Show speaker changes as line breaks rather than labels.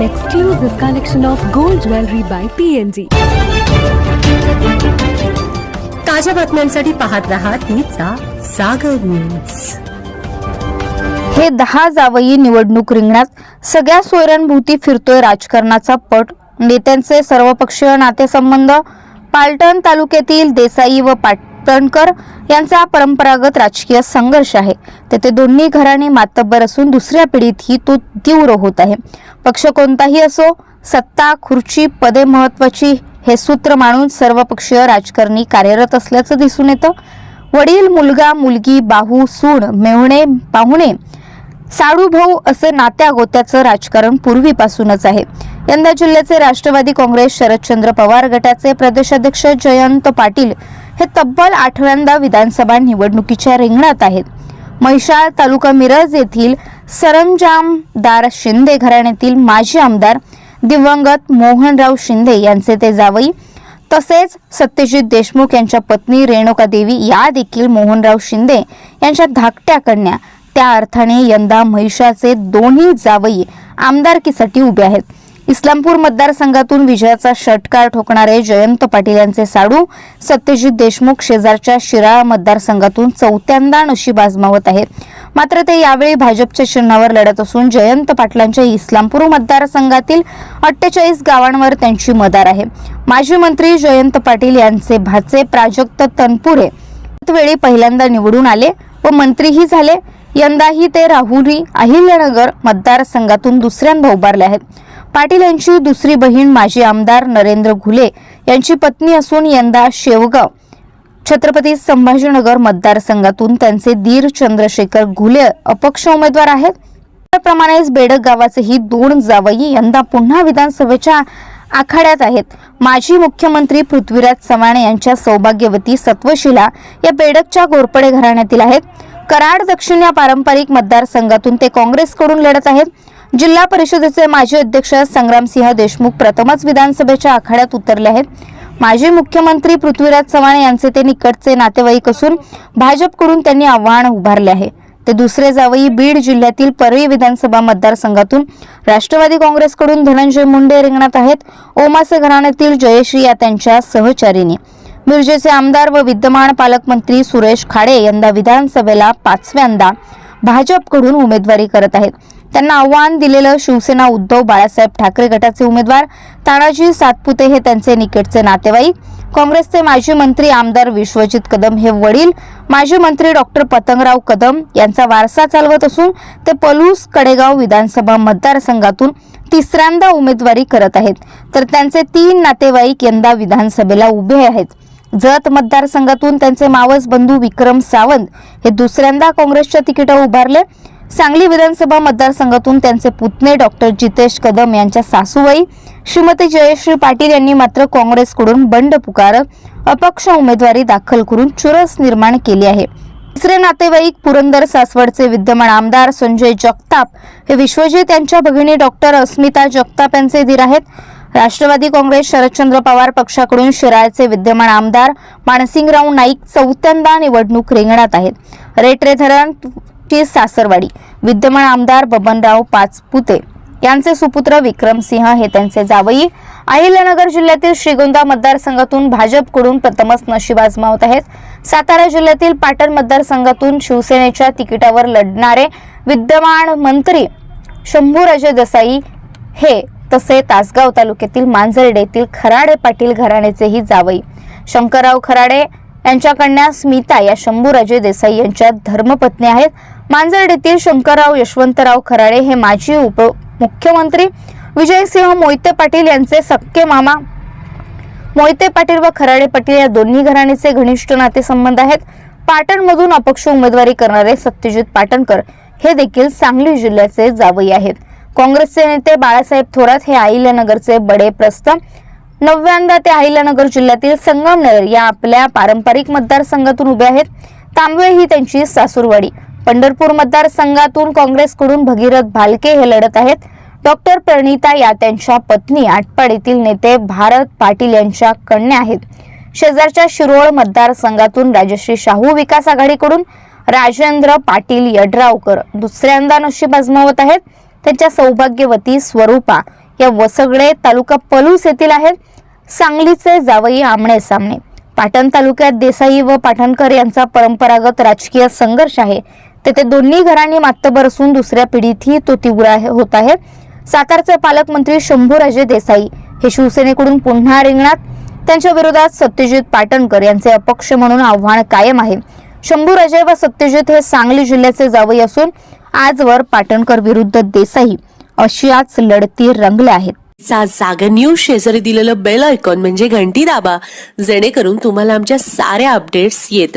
an exclusive collection of gold jewelry by PNG.
ताज्या बातम्यांसाठी पाहत रहा तिचा सागर न्यूज
हे दहा जावई निवडणूक रिंगणात सगळ्या सोयऱ्यांभोवती फिरतोय राजकारणाचा पट नेत्यांचे सर्वपक्षीय नातेसंबंध पालटण तालुक्यातील देसाई व पाटणकर यांचा परंपरागत राजकीय संघर्ष आहे. तेथे दोन्ही घराणे मातब्बर असून दुसऱ्या पिढीतही तो तीव्र होत आहे. पक्ष कोणताही असो सत्ता खुर्ची पदे महत्वाची हे सूत्र मानून सर्वपक्षीय राजकारणी कार्यरत असल्याचं दिसून येतं. वडील मुलगा मुलगी बाहू सून मेहुणे पाहुणे साडू भाऊ असे नात्या गोत्याचं राजकारण पूर्वीपासूनच आहे. यंदा जिल्ह्याचे राष्ट्रवादी काँग्रेस शरदचंद्र पवार गटाचे प्रदेशाध्यक्ष जयंत पाटील हे तब्बल आठव्यांदा विधानसभा निवडणुकीच्या रिंगणात आहेत. महिषाळ तालुका मिरज येथील सरंजामदार शिंदे घराण्यातील माजी आमदार दिवंगत मोहनराव शिंदे यांचे ते जावई तसेच सत्यजित देशमुख यांच्या पत्नी रेणुका देवी या देखील मोहनराव शिंदे यांच्या धाकट्या कन्या. त्या अर्थाने यंदा महिषाचे दोन्ही जावई आमदारकीसाठी उभे आहेत. इस्लामपूर मतदारसंघातून विजयाचा षटकार ठोकणारे जयंत पाटील यांचे साडू सत्यजित देशमुख शेजारच्या शिराळा मतदारसंघातून चौथ्यांदा नशीब आजमावत आहेत. मात्र ते यावेळी भाजपच्या चिन्हावर लढत असून जयंत पाटलांच्या इस्लामपूर मतदारसंघातील अठ्ठेचाळीस गावांवर त्यांची मदार आहे. माजी मंत्री जयंत पाटील यांचे भाचे प्राजक्त तनपुरे वेळी पहिल्यांदा निवडून आले व मंत्रीही झाले. यंदाही ते राहुरी अहिल्यानगर मतदारसंघातून दुसऱ्यांदा उभारले आहेत. पाटील यांची दुसरी बहीण माजी आमदार नरेंद्र घुले यांची पत्नी असून यंदा शेवगाव. छत्रपती संभाजीनगर मतदारसंघातून त्यांचे दीर चंद्रशेखर घुले अपक्ष उमेदवार आहेत. त्याप्रमाणेच बेडक गावाचेही दोन जावई यंदा पुन्हा विधानसभेच्या आखाड्यात आहेत. माजी मुख्यमंत्री पृथ्वीराज चव्हाण यांच्या सौभाग्यवती सत्वशिला या बेडकच्या घोरपडे घराण्यातील आहेत. कराड दक्षिण या पारंपरिक मतदारसंघातून ते काँग्रेसकडून लढत आहेत. जिल्हा परिषदेचे माजी अध्यक्ष संग्रामसिंह देशमुख प्रथमच विधानसभेच्या आखाड्यात उतरले आहेत. माजी मुख्यमंत्री पृथ्वीराज चव्हाण यांचे ते निकटचे नातेवाईक असून भाजपकडून त्यांनी आव्हान उभारले आहे. ते दुसरे जावई बीड जिल्ह्यातील परळी विधानसभा मतदारसंघातून राष्ट्रवादी काँग्रेसकडून धनंजय मुंडे रिंगणात आहेत. ओमासे घराण्यातील जयश्री या त्यांच्या सहचारिणी. मिरजेचे आमदार व विद्यमान पालकमंत्री सुरेश खाडे यंदा विधानसभेला पाचव्यांदा भाजपकडून उमेदवारी करत आहेत. त्यांना आव्हान दिलेलं शिवसेना उद्धव बाळासाहेब ठाकरे गटाचे उमेदवार तानाजी सातपुते हे त्यांचे निकटचे नातेवाईक. काँग्रेसचे माजी मंत्री आमदार विश्वजित कदम हे वडील. माजी मंत्री डॉक्टर पतंगराव कदम यांचा वारसा चालवत असून ते पलूस कडेगाव विधानसभा मतदारसंघातून तिसऱ्यांदा उमेदवारी करत आहेत. तर त्यांचे तीन नातेवाईक यंदा विधानसभेला उभे आहेत. जत मतदारसंघातून त्यांचे मावस बंधू विक्रम सावंत हे दुसऱ्यांदा काँग्रेसच्या तिकीटावर उभारले. सांगली विधानसभा मतदारसंघातून त्यांचे पुतणे डॉक्टर जितेश कदम यांच्या सासूबाई श्रीमती जयश्री पाटील यांनी मात्र काँग्रेसकडून बंड पुकारत अपक्ष उमेदवारी दाखल करून चुरस निर्माण केली आहे. तिसरे नातेवाईक पुरंदर सासवडचे विद्यमान आमदार संजय जगताप हे विश्वजित यांच्या भगिनी डॉक्टर अस्मिता जगताप यांचे धीर आहेत. राष्ट्रवादी काँग्रेस शरदचंद्र पवार पक्षाकडून शिराळचे विद्यमान आमदार मानसिंगराव नाईक चौथ्यांदा निवडणूक रिंगणात आहेत. रेटरे धरण ची सासरवाडी. विद्यमान आमदार बबनराव पाचपुते यांचे सुपुत्र विक्रमसिंह हे त्यांचे जावई. अहिल्यानगर जिल्ह्यातील श्रीगोंदा मतदारसंघातून भाजपकडून प्रथमच नशीब आजमावत आहेत. सातारा जिल्ह्यातील पाटण मतदारसंघातून शिवसेनेच्या तिकिटावर लढणारे विद्यमान मंत्री शंभूराजे देसाई हे तसे तासगाव तालुक्यातील मांजर्डे येथील खराडे पाटील घराण्याचेही जावई. शंकरराव खराडे यांच्या कन्या स्मिता या शंभूराजे देसाई यांच्या धर्मपत्नी आहेत. मांजर्डेतील शंकरराव यशवंतराव खराडे हे माजी उपमुख्यमंत्री विजयसिंह मोहिते पाटील यांचे सक्के मामा. मोहिते पाटील व खराडे पाटील या दोन्ही घराण्याचे घनिष्ठ नातेसंबंध आहेत. पाटणमधून अपक्ष उमेदवारी करणारे सत्यजित पाटणकर हे देखील सांगली जिल्ह्याचे जावई आहेत. काँग्रेसचे नेते बाळासाहेब थोरात हे अहिल्यानगरचे बडे प्रस्थ. नव्यांदा ते अहिल्यानगर जिल्ह्यातील संगमनेर या आपल्या पारंपरिक मतदारसंघातून उभे आहेत. तांबवे ही त्यांची सासूरवाडी. पंढरपूर मतदारसंघातून काँग्रेसकडून भगीरथ भालके हे लढत आहेत. डॉक्टर प्रणिता या त्यांच्या पत्नी आटपाडीतील नेते भारत पाटील यांच्या कन्या आहेत. शेजारच्या शिरोळ मतदारसंघातून राजश्री शाहू विकास आघाडीकडून राजेंद्र पाटील यड्रावकर दुसऱ्यांदा नशीब आजमावत आहेत. त्यांच्या सौभाग्यवती स्वरूपा या वसगडे तालुका पलूस येथील आहेत. सांगलीचे जावई आमणे सामने. पाटण तालुक्यात देसाई व पाटणकर यांचा परंपरागत राजकीय संघर्ष आहे. तेथे दोन्ही घरांनी मातबर असून दुसऱ्या पिढीतही तो तीव्र आहे- होत आहे. सातारचे पालकमंत्री शंभूराजे देसाई हे शिवसेनेकडून पुन्हा रिंगणात. त्यांच्या विरोधात सत्यजित पाटणकर यांचे अपक्ष म्हणून आव्हान कायम आहे. शंभूराजे व सत्यजित हे सांगली जिल्ह्याचे जावई असून आजवर पाटणकर विरुद्ध देसाई अशाच लढती रंगल्या आहेत.
चा जागा न्यूज शेजारी दिलेलं बेल आयकॉन म्हणजे घंटी दाबा जेणेकरून तुम्हाला आमच्या साऱ्या अपडेट्स येत